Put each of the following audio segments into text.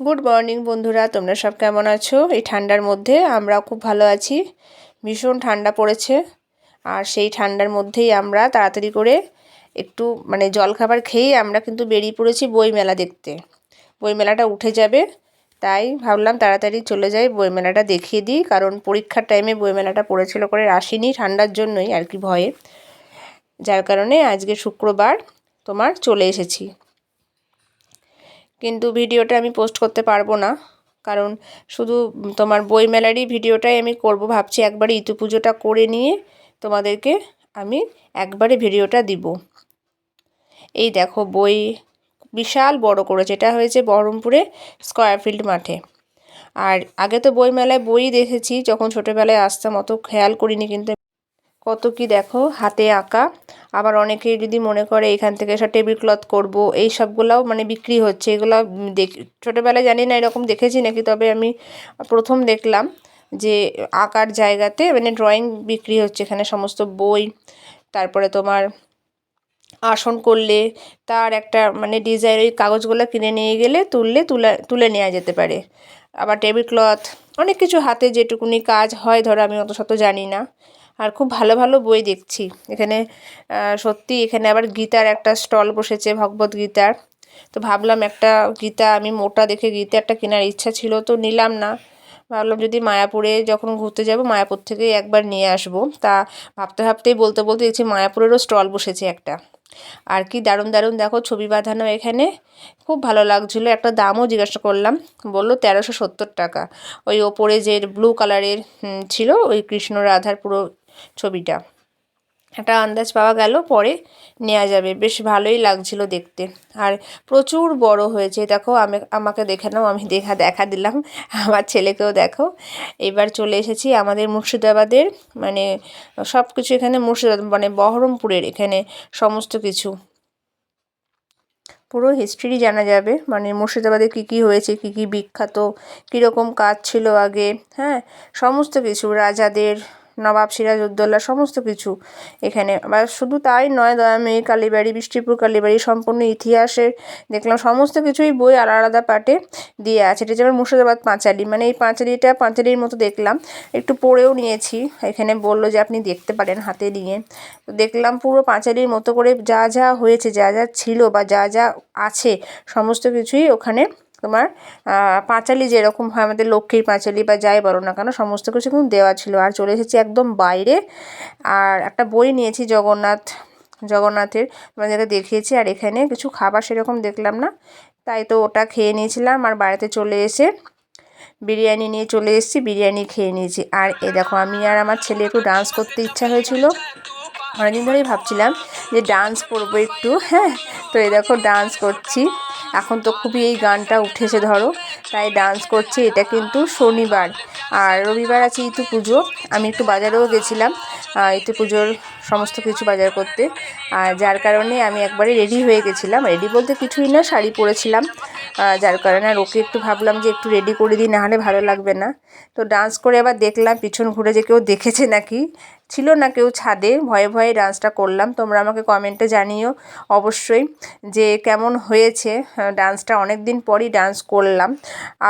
Good morning বন্ধুরা, তোমরা সব কেমন আছো? এই ঠান্ডার মধ্যে আমরা খুব ভালো আছি। ভীষণ ঠান্ডা পড়েছে। আর সেই ঠান্ডার মধ্যেই আমরা তাড়াতাড়ি করে একটু মানে জলখাবার খেয়েই আমরা কিন্তু বেরিয়ে পড়েছি বইমেলা দেখতে। বইমেলাটা উঠে যাবে, তাই ভাবলাম তাড়াতাড়ি চলে যাই, বইমেলাটা দেখিয়ে দিই, কারণ পরীক্ষার টাইমে বইমেলাটা পড়েছিল করে আসিনি ঠান্ডার জন্যই আর কি ভয়ে। যার কারণে আজকে শুক্রবার তোমার চলে এসেছি। কিন্তু ভিডিওটা আমি পোস্ট করতে পারব না। কারণ শুধু তোমার বইমেলারই ভিডিওটাই আমি করব ভাবছি, একবারে ইতু পুজোটা করে নিয়ে তোমাদেরকে আমি একবারে ভিডিওটা দিব। এই দেখো, বই বিশাল বড় করেছে এটা হয়েছে বহরমপুরে স্কয়ার ফিল্ড মাঠে। আর আগে তো বইমেলায় বই দেখেছি, যখন ছোটোবেলায় আসতাম, অত খেয়াল করিনি, কিন্তু কত কি দেখো, হাতে আঁকা। আবার অনেকেই যদি মনে করে এখান থেকে সব টেবিল ক্লথ করব, এই সবগুলাও মানে বিক্রি হচ্ছে। এগুলো দেখ, ছোটোবেলায় জানি না এরকম দেখেছি নাকি, তবে আমি প্রথম দেখলাম যে আঁকার জায়গাতে মানে ড্রয়িং বিক্রি হচ্ছে, এখানে সমস্ত বই, তারপরে তোমার আসন করলে তার একটা মানে ডিজাইন ওই কাগজগুলো কিনে নিয়ে গেলে তুললে তুলে তুলে নেওয়া যেতে পারে। আবার টেবিল ক্লথ অনেক কিছু হাতে যেটুকুনি কাজ হয়, ধরো আমি অত শত জানি না। আর খুব ভালো ভালো বই দেখছি। এখানে সত্যি এখানে আবার গীতার একটা স্টল বসেছে, ভগবত গীতার। তো ভাবলাম একটা গীতা, আমি মোটা দেখে গীতা একটা কেনার ইচ্ছা ছিল, তো নিলাম না। ভাবলাম যদি মায়াপুরে যখন ঘুরতে যাব, মায়াপুর থেকে একবার নিয়ে আসব। তা ভাবতে ভাবতেই বলতে বলতে দেখছি মায়াপুরেরও স্টল বসেছে একটা। আর কি দারুণ দারুণ দেখো ছবি বাঁধানো এখানে। খুব ভালো লাগছিল। একটা দামও জিজ্ঞাসা করলাম। বলল তেরোশো সত্তর টাকা। ওই ওপরে যে ব্লু কালারের ছিল ওই কৃষ্ণ রাধার পুরো ছবিটা। একটা আন্দাজ পাওয়া গেল, পরে নেওয়া যাবে। বেশ ভালোই লাগছিল দেখতে। আর প্রচুর বড় হয়েছে। দেখো, আমি, আমাকে দেখে নাও, আমি দেখা দেখা দিলাম। আমার ছেলেকেও দেখো। এবার চলে এসেছি আমাদের মুর্শিদাবাদের মানে সব কিছু এখানে মুর্শিদাবাদ মানে বহরমপুরের এখানে সমস্ত কিছু। পুরো হিস্ট্রি জানা যাবে। মানে মুর্শিদাবাদে কী কী হয়েছে, কী কী বিখ্যাত, কীরকম কাজ ছিল আগে হ্যাঁ? সমস্ত কিছু। রাজাদের নবাব সিরাজউদ্দৌলা সমস্ত কিছু এখানে। আবার শুধু তাই নয় দয়াময়ী কালীবাড়ি, বৃষ্টিপুর কালীবাড়ি, সম্পূর্ণ ইতিহাসের দেখলাম সমস্ত কিছুই বই আলাদা আলাদা পার্টে দিয়ে আছে। এটা যেমন মুর্শিদাবাদ পাঁচালি মানে এই পাঁচালিটা পাঁচালির মতো দেখলাম। একটু পড়েও নিয়েছি, এখানে বলল যে আপনি দেখতে পারেন হাতে নিয়ে। তো দেখলাম পুরো পাঁচালির মতো করে যা যা হয়েছে, যা যা ছিল বা যা যা আছে, সমস্ত কিছুই ওখানে তোমার পাঁচালি যেরকম হয়, আমাদের লক্ষ্মীর পাঁচালি বা যাই বলো না কেন, সমস্ত কিছু কিন্তু দেওয়া ছিল। আর চলে এসেছি একদম বাইরে। আর একটা বই নিয়েছি জগন্নাথ, জগন্নাথের, তোমাদেরকে দেখিয়েছি। আর এখানে কিছু খাবার সেরকম দেখলাম না, তাই তো ওটা খেয়ে নিয়েছিলাম। আর বাড়িতে চলে এসে বিরিয়ানি নিয়ে চলে এসেছি, বিরিয়ানি খেয়ে নিয়েছি। আর এ দেখো, আমি আর আমার ছেলে একটু ডান্স করতে ইচ্ছা হয়েছিল। অনেকদিন ধরেই ভাবছিলাম যে ডান্স করব একটু হ্যাঁ তো এ দেখো ডান্স করছি। এখন তো খুবই এই গানটা উঠেছে, ধরো। তাই ডান্স করছে, এটা কিন্তু শনিবার। আর রবিবার আছে ইতু পুজো। আমি একটু বাজারেও গেছিলাম ইতু পুজোর সমস্ত কিছু বাজার করতে। আর যার কারণে আমি একবারে রেডি হয়ে গেছিলাম। রেডি বলতে কিছুই না, শাড়ি পরেছিলাম। যার কারণে আর ওকে একটু ভাবলাম যে একটু রেডি করে দিই নাহলে ভালো লাগবে না। তো ডান্স করে আবার দেখলাম, পিছন ঘুরে যে কেউ দেখেছে নাকি ছিল না কেউ ছাদে। ভয়ে ভয়ে ডান্সটা করলাম। তোমরা আমাকে কমেন্টে জানিও অবশ্যই যে কেমন হয়েছে ডান্সটা অনেক দিন পরই ডান্স করলাম।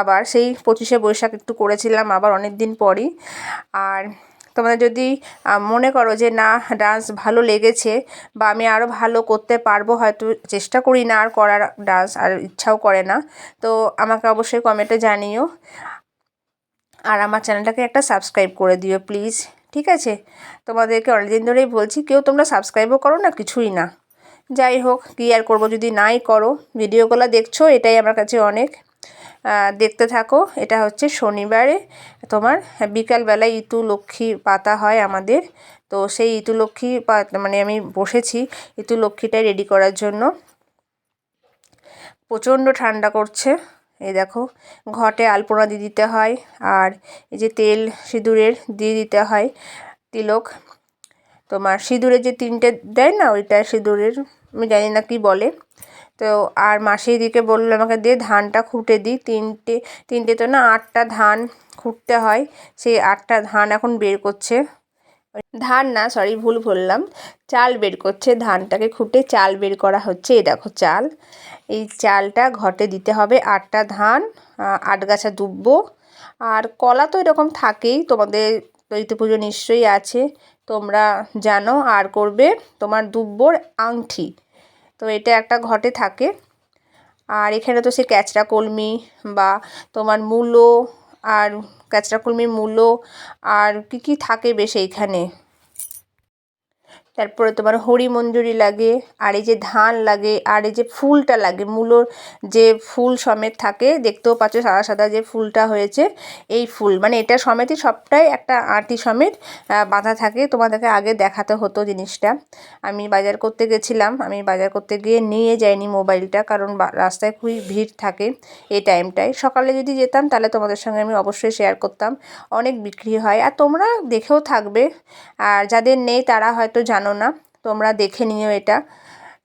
আবার সেই পঁচিশে বৈশাখ একটু করেছিলাম, আবার অনেক দিন পরই। আর তোমরা যদি মনে করো যে না ডান্স ভালো লেগেছে বা আমি আরও ভালো করতে পারব, হয়তো চেষ্টা করি না আর করার ডান্স আর ইচ্ছাও করে না, তো আমাকে অবশ্যই কমেন্টে জানিও। আর আমার চ্যানেলটাকে একটা সাবস্ক্রাইব করে দিও প্লিজ ঠিক আছে? তোমাদেরকে অনেকদিন ধরেই বলছি, কেউ তোমরা সাবস্ক্রাইবও করো না, কিছুই না। যাই হোক, কী আর করব যদি নাই করো। ভিডিওগুলো দেখছ, এটাই আমার কাছে অনেক। দেখতে থাকো, এটা হচ্ছে শনিবারে তোমার বিকালবেলায় ইতু লক্ষ্মী পাতা হয় আমাদের। তো সেই ইতু লক্ষ্মী মানে আমি বসেছি, ইতু লক্ষ্মীটাই রেডি করার জন্য। প্রচণ্ড ঠান্ডা করছে। এই দেখো, ঘটে আলপনা দিয়ে দিতে হয়, আর এই যে তেল সিঁদুরের দিয়ে দিতে হয়, তিলক। তোমার সিঁদুরের যে তিনটে দেয় না, ওইটা সিঁদুরের, আমি জানি না কি বলে। তো আর মাসি দিকে বলল আমাকে দিয়ে ধানটা খুঁটে দিই তিনটে তিনটে তো না, আটটা ধান খুঁটতে হয়, সেই আটটা ধান এখন বের করছে। ধান না সরি ভুল বললাম। চাল বের করছে, ধানটাকে খুঁটে চাল বের করা হচ্ছে। এই দেখো চাল। এই চালটা ঘটে দিতে হবে আটটা ধান আট গাছা দুব্ব। আর কলা তো এরকম থাকেই, তোমাদের দৈত্য পুজো নিশ্চয়ই আছে। তোমরা জানো আর করবে তোমার দুব্বর আংটি তো এটা একটা ঘটে থাকে। আর এখানে তো সে ক্যাচড়া কলমি বা তোমার মূলো আর ক্যাচড়া কলমির মূলো আর কী কী থাকে বেশ এইখানে? তারপরে তোমার হরি মঞ্জুরি লাগে, আর এই যে ধান লাগে, আর এই যে ফুলটা লাগে, মূলোর যে ফুল সমেত থাকে, দেখতেও পাচ্ছ সাদা সাদা যে ফুলটা হয়েছে, এই ফুল মানে এটা সমেতই সবটাই একটা আঁটি সমেত বাঁধা থাকে। তোমাদেরকে আগে দেখাতে হতো জিনিসটা। আমি বাজার করতে গেছিলাম, আমি বাজার করতে গিয়ে নিয়ে যাইনি মোবাইলটা, কারণ রাস্তায় খুবই ভিড় থাকে এই টাইমটায়। সকালে যদি যেতাম, তাহলে তোমাদের সঙ্গে আমি অবশ্যই শেয়ার করতাম। অনেক বিক্রি হয়, আর তোমরা দেখেও থাকবে। আর যাদের নেই, তারা হয়তো জানো জানো না? তোমরা দেখে নিও এটা।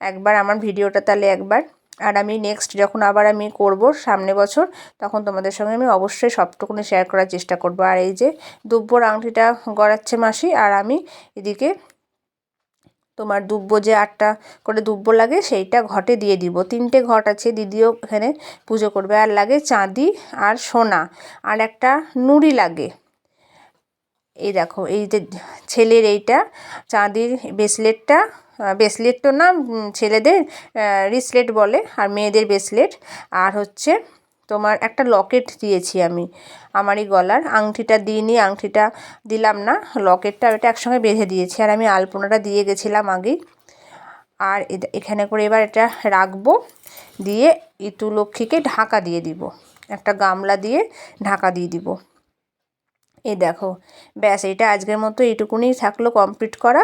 একবার আমার ভিডিওটা তাহলে একবার। আর আমি নেক্সট যখন আবার আমি করব সামনে বছর, তখন তোমাদের সঙ্গে আমি অবশ্যই সবটুকুনি শেয়ার করার চেষ্টা করব। আর এই যে দুব্বর আংটিটা গড়াচ্ছে মাসি, আর আমি এদিকে তোমার দুব্ব যে আটটা করে দুব্ব লাগে, সেইটা ঘটে দিয়ে দিব। তিনটে ঘট আছে, দিদিও এখানে পুজো করবে। আর লাগে চাঁদি আর সোনা। আর একটা নুড়ি লাগে। এই দেখো, এই যে ছেলের এইটা, চাঁদির ব্রেসলেটটা ব্রেসলেট তো না ছেলেদের রিসলেট বলে, আর মেয়েদের ব্রেসলেট আর হচ্ছে তোমার একটা লকেট দিয়েছি আমি, আমারই গলার। আংটিটা দিইনি, আংটিটা দিলাম না লকেটটা ওটা একসঙ্গে বেঁধে দিয়েছি, আর আমি আলপনাটা দিয়ে গেছিলাম আগেই। আর এখানে করে এবার এটা রাখব, দিয়ে ইতু লক্ষ্মীকে ঢাকা দিয়ে দিব, একটা গামলা দিয়ে ঢাকা দিয়ে দিব। এই দেখো, ব্যাস এটা আজকের মতো এইটুকুনি থাকল কমপ্লিট করা।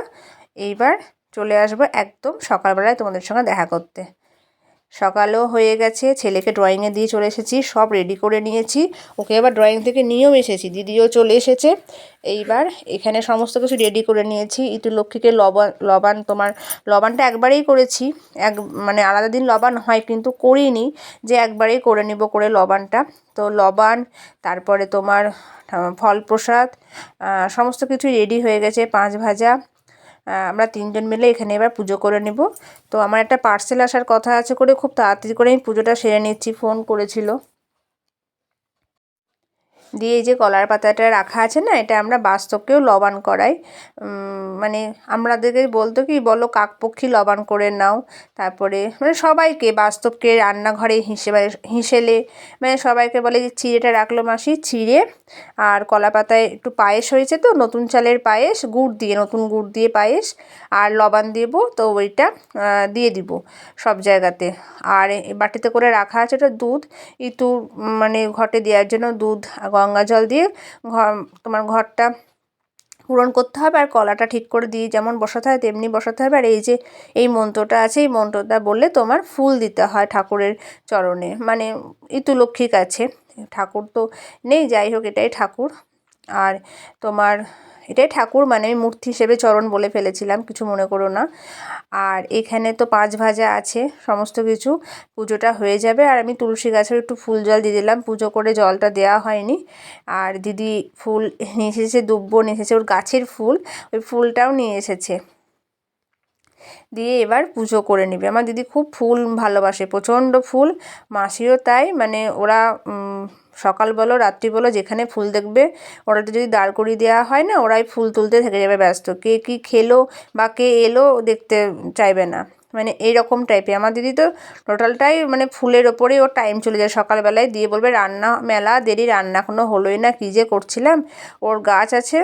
এইবার চলে আসব একদম সকালবেলায় তোমাদের সঙ্গে দেখা করতে। সকালও হয়ে গেছে, ছেলেকে ড্রয়িংয়ে দিয়ে চলে এসেছি, সব রেডি করে নিয়েছি। ওকে এবার ড্রয়িং থেকে নিয়েও এসেছি, দিদিও চলে এসেছে। এইবার এখানে সমস্ত কিছু রেডি করে নিয়েছি। ইতু লক্ষ্মীকে লবণ লবান, তোমার লবানটা একবারেই করেছি। এক মানে আলাদা দিন লবান হয় কিন্তু করিনি, যে একবারেই করে নিব করে লবানটা। তো লবান, তারপরে তোমার ফল প্রসাদ সমস্ত কিছু রেডি হয়ে গেছে, পাঁচ ভাজা। আমরা তিনজন মিলে এখানে এবার পুজো করে নেব। তো আমার একটা পার্সেল আসার কথা আছে করে খুব তাড়াতাড়ি করে আমি পুজোটা সেরে নিচ্ছি। ফোন করেছিল। দিয়ে এই যে কলার পাতাটা রাখা আছে না, এটা আমরা বাস্তবকেও লবান করাই। মানে আমাদেরকে বলতো কি, বলো কাকপক্ষী লবান করে নাও। তারপরে মানে সবাইকে বাস্তবকে রান্নাঘরে হিসেবে, হিসেলে মানে সবাইকে বলে যে চিড়েটা রাখল মাসি, চিড়ে আর কলা পাতায় একটু পায়েস হয়েছে তো, নতুন চালের পায়েস, গুড় দিয়ে, নতুন গুড় দিয়ে পায়েস আর লবান দেবো, তো ওইটা দিয়ে দিব সব জায়গাতে। আর বাটিতে করে রাখা আছে ওটা দুধ ইতু মানে ঘটে দেওয়ার জন্য দুধ গঙ্গা জল দিয়ে ঘর, তোমার ঘরটা পূরণ করতে হবে আর কলাটা ঠিক করে দিয়ে যেমন বসাতে হয় তেমনি বসাতে হবে। আর এই যে, এই মন্ত্রটা আছে, এই মন্ত্রটা বললে তোমার ফুল দিতে হয় ঠাকুরের চরণে। মানে ইতুলক্ষ্মীর কাছে। ঠাকুর তো নেই, যাই হোক এটাই ঠাকুর। আর তোমার এটাই ঠাকুর মানে আমি মূর্তি হিসেবে চরণ বলে ফেলেছিলাম, কিছু মনে করো না। আর এখানে তো পাঁচ ভাজা আছে, সমস্ত কিছু। পুজোটা হয়ে যাবে আর আমি তুলসী গাছের একটু ফুল জল দিয়ে দিলাম, পুজো করে জলটা দেওয়া হয়নি। আর দিদি ফুল নিয়ে এসেছে, দুব্বো নিয়ে এসেছে, ওর গাছের ফুল, ওই ফুলটাও নিয়ে এসেছে। দিয়ে এবার পুজো করে নেবে। আমার দিদি খুব ফুল ভালোবাসে, প্রচণ্ড ফুল, মাসিও তাই মানে ওরা সকাল বলো, রাত্রি বলো, যেখানে ফুল দেখবে ওরাতে যদি দাঁড় করিয়ে দেওয়া হয় না, ওরাই ফুল তুলতে থেকে যাবে ব্যস্ত। কে কী খেলো বা কে এলো দেখতে চাইবে না। মানে এইরকম টাইপে আমার দিদি তো টোটালটাই মানে ফুলের ওপরেই ওর টাইম চলে যায় সকালবেলায়। দিয়ে বলবে, রান্না মেলা, দেরি রান্না কোনো হলোই না, কী যে করছিলাম? ওর গাছ আছে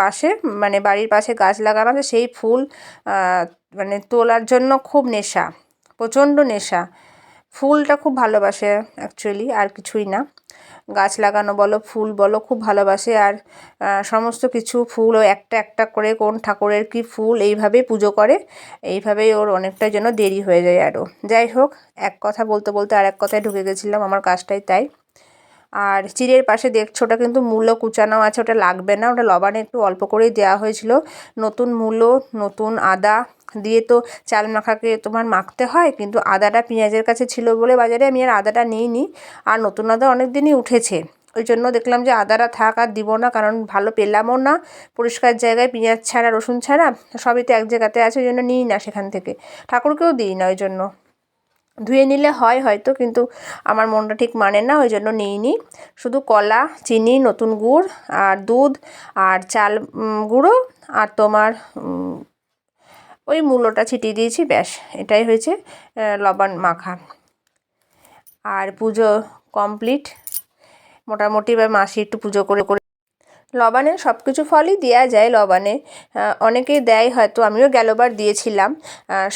পাশে মানে বাড়ির পাশে গাছ লাগানো আছে। সেই ফুল মানে তোলার জন্য খুব নেশা, প্রচণ্ড নেশা। ফুলটা খুব ভালোবাসে অ্যাকচুয়ালি আর কিছুই না। গাছ লাগানো বলো, ফুল বলো, খুব ভালোবাসে। আর সমস্ত কিছু ফুল ও একটা একটা করে কোন ঠাকুরের কি ফুল এইভাবে পুজো করে, এইভাবেই ওর অনেকটা যেন দেরি হয়ে যায় আরও। যাই হোক, এক কথা বলতে বলতে আর এক কথায় ঢুকে গেছিলাম, আমার কাজটাই তাই। আর চিড়ের পাশে দেখছ, ওটা কিন্তু মূল্য কুচানো আছে, ওটা লাগবে না, ওটা লবানে একটু অল্প করেই দেওয়া হয়েছিল। নতুন মূল্য, নতুন আদা দিয়ে তো চাল মাখাকে তোমার মাখতে হয়, কিন্তু আদাটা পেঁয়াজের কাছে ছিল বলে বাজারে আমি আর আদাটা নিইনি, আর নতুন আদা অনেক দিনই উঠেছে। ওই জন্য দেখলাম যে আদাটা থাক আর দিব না, কারণ ভালো পেলামও না, পরিষ্কার জায়গায় পেঁয়াজ ছাড়া, রসুন ছাড়া, সবই তো এক জায়গাতে আছে, ওই জন্য নিই না সেখান থেকে। ঠাকুরকেও দিই না ওই জন্য। ধুয়ে নিলে হয় হয়তো, কিন্তু আমার মনটা ঠিক মানে না, ওই জন্য নিইনি। শুধু কলা, চিনি, নতুন গুড়, আর দুধ, আর চাল গুঁড়ো, আর তোমার ওই মূলোটা ছিটিয়ে দিয়েছি, ব্যাস, এটাই হয়েছে লবণ মাখা। আর পুজো কমপ্লিট। মোটামুটি এবার মাসি একটু পুজো করে করে লবানে সব কিছু ফলই দেওয়া যায় লবানে অনেকেই দেয় হয়তো, আমিও গেলোবার দিয়েছিলাম।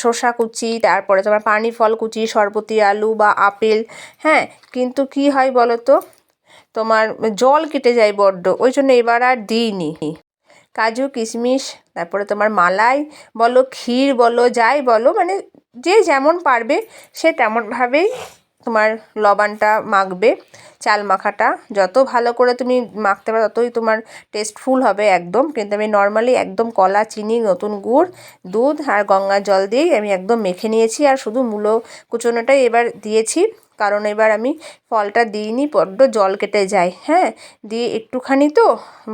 শসা কুচি, তারপরে তোমার পানি ফল কুচি সরবতি আলু বা আপেল। হ্যাঁ কিন্তু কি হয় বলো তো তোমার জল কেটে যায় বড্ড, ওই জন্য এবার আর দিইনি। কাজু, কিশমিশ, তারপরে তোমার মালাই বলো, ক্ষীর বলো, যাই বলো মানে যে যেমন পারবে সে তেমনভাবেই তোমার লবণটা মাখবে, চাল মাখাটা। যত ভালো করে তুমি মাখতে পারো, ততই তোমার টেস্টফুল হবে একদম। কিন্তু আমি নর্মালি একদম কলা, চিনি, নতুন গুড়, দুধ আর গঙ্গা জল দিয়েই আমি একদম মেখে নিয়েছি। আর শুধু মূলো কুচোনোটাই এবার দিয়েছি। কারণ এবার আমি ফলটা দিইনি, বড্ড জল কেটে যায় হ্যাঁ? দিয়ে একটুখানি তো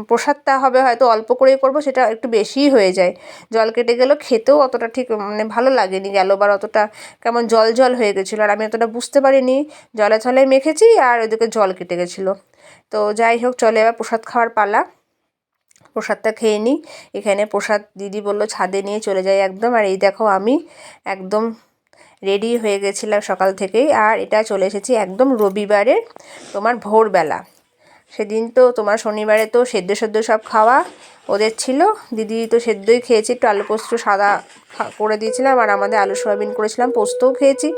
প্রসাদটা হবে হয়তো অল্প করেই করব, সেটা একটু বেশিই হয়ে যায়। জল কেটে গেলেও খেতেও অতটা ঠিক মানে ভালো লাগেনি, গেল বার অতটা কেমন জল জল হয়ে গেছিল, আর আমি অতটা বুঝতে পারিনি। জলে থলে মেখেছি আর ওইদিকে জল কেটে গেছিল। তো যাই হোক, চলে এবার প্রসাদ খাওয়ার পালা। প্রসাদটা খেয়ে নিই এখানে প্রসাদ দিদি বলল ছাদে নিয়ে চলে যাই একদম, আর এই দেখো আমি একদম রেডি হয়ে গেছিলাম সকাল থেকেই। আর এটা চলে এসেছি একদম রবিবারের তোমার ভোরবেলা। সেদিন তো তোমার শনিবারে তো সেদ্ধ সেদ্ধ সব খাওয়া ওদের ছিল। দিদি তো সেদ্ধই খেয়েছি, একটু আলু পোস্ত সাদা করে দিয়েছিলাম আর আমাদের আলু সয়াবিন করেছিলাম, পোস্তও খেয়েছি,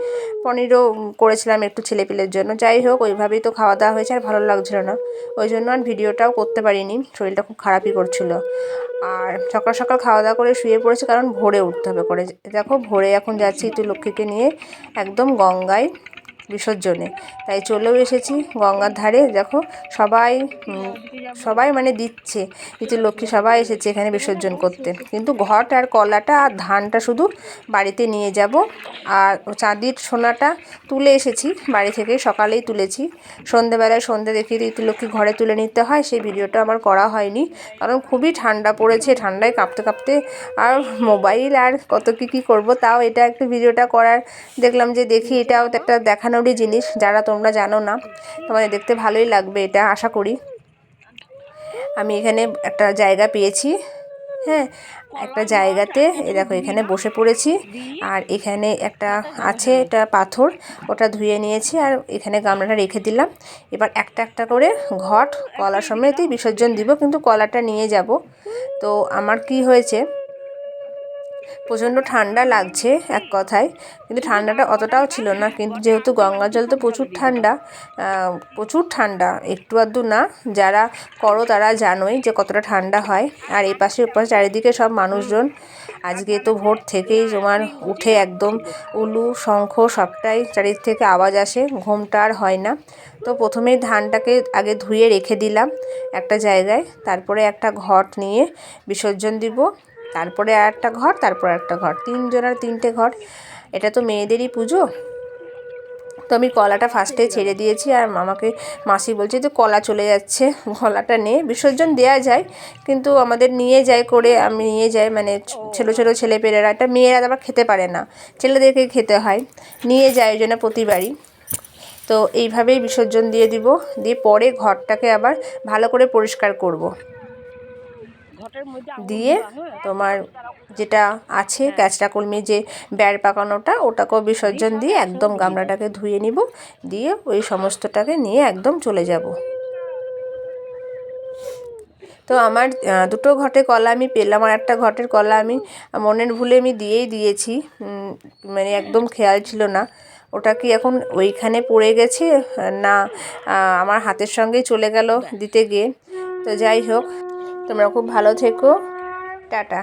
পনিরও করেছিলাম একটু ছেলেপিলের জন্য। যাই হোক, ওইভাবেই তো খাওয়া দাওয়া হয়েছে আর ভালো লাগছিল না। ওই জন্য আর ভিডিওটাও করতে পারিনি, শরীরটা খুব খারাপই করছিল। আর সকাল সকাল খাওয়া দাওয়া করে শুয়ে পড়েছে কারণ ভোরে উঠতে হবে করে। দেখো ভোরে এখন যাচ্ছি একটু লক্ষ্মীকে নিয়ে একদম গঙ্গায়। বিসর্জনে। তাই চলেও এসেছি গঙ্গার ধারে। দেখো, সবাই সবাই মানে দিচ্ছে। কিন্তু লক্ষ্মী সবাই এসেছে এখানে বিসর্জন করতে। কিন্তু ঘট আর কলাটা আর ধানটা শুধু বাড়িতে নিয়ে যাব। আর চাঁদির সোনাটা তুলে এসেছি, বাড়ি থেকে সকালেই তুলেছি। সন্ধেবেলায় সন্ধে দেখিয়ে লক্ষ্মী ঘরে তুলে নিতে হয়? সেই ভিডিওটা আমার করা হয়নি। কারণ খুবই ঠান্ডা পড়েছে, ঠান্ডায় কাঁপতে কাঁপতে। আর মোবাইল আর কত কী কী করব, তাও এটা একটু ভিডিওটা করার। দেখলাম যে দেখি এটাও একটা দেখানো বানানোরই জিনিস, যারা তোমরা জানো না, তোমাদের দেখতে ভালোই লাগবে এটা, আশা করি। আমি এখানে একটা জায়গা পেয়েছি হ্যাঁ একটা জায়গাতে এ দেখো, এখানে বসে পড়েছি, আর এখানে একটা আছে, এটা পাথর, ওটা ধুয়ে নিয়েছি, আর এখানে গামলাটা রেখে দিলাম। এবার একটা একটা করে ঘট কলা সমেতই বিসর্জন দিব, কিন্তু কলাটা নিয়ে যাব। তো আমার কি হয়েছে প্রচণ্ড ঠান্ডা লাগছে এক কথায়। কিন্তু ঠান্ডাটা অতটাও ছিল না। কিন্তু যেহেতু গঙ্গা জল তো প্রচুর ঠান্ডা প্রচুর ঠান্ডা, একটু আধটু না, যারা করো তারা জানোই যে কতটা ঠান্ডা হয়। আর এই পাশে ওপাশে চারিদিকে সব মানুষজন। আজকে তো ভোর থেকেই তোমার উঠে একদম উলু, শঙ্খ সবটাই চারিদিক থেকে আওয়াজ আসে। ঘুমটা আর হয় না। তো প্রথমেই ধানটাকে আগে ধুয়ে রেখে দিলাম একটা জায়গায়। তারপরে একটা ঘট নিয়ে বিসর্জন দিব। তারপরে আর একটা ঘর, তারপর একটা ঘর। তিনজনের তিনটে ঘর। এটা তো মেয়েদেরই পুজো। তো আমি কলাটা ফার্স্টে ছেড়ে দিয়েছি আর আমাকে মাসি বলছে যে কলা চলে যাচ্ছে কলাটা নে। বিসর্জন দেওয়া যায়, কিন্তু আমাদের নিয়ে যায় করে, আমি নিয়ে যাই মানে ছোটো ছোটো ছেলেপেলেরা। এটা মেয়েরা আবার খেতে পারে না। ছেলেদেরকে খেতে হয়। নিয়ে যায় ওই জন্য প্রতিবারই। তো এইভাবেই বিসর্জন দিয়ে দিব। দিয়ে পরে ঘরটাকে আবার ভালো করে পরিষ্কার করব। দিয়ে তোমার যেটা আছে ক্যাচটা কলমি যে ব্যাড় পাকানোটা ওটাকেও বিসর্জন দিয়ে একদম গামলাটাকে ধুয়ে নিব দিয়ে ওই সমস্তটাকে নিয়ে একদম চলে যাব। তো আমার দুটো ঘটে কলা আমি পেলাম আর একটা ঘটের কলা আমি মনের ভুলে আমি দিয়েই দিয়েছি। মানে একদম খেয়াল ছিল না। ওটা কি এখন ওইখানে পড়ে গেছে? না আমার হাতের সঙ্গেই চলে গেল দিতে গিয়ে। তো যাই হোক তোমরা খুব ভালো থেকো। টাটা।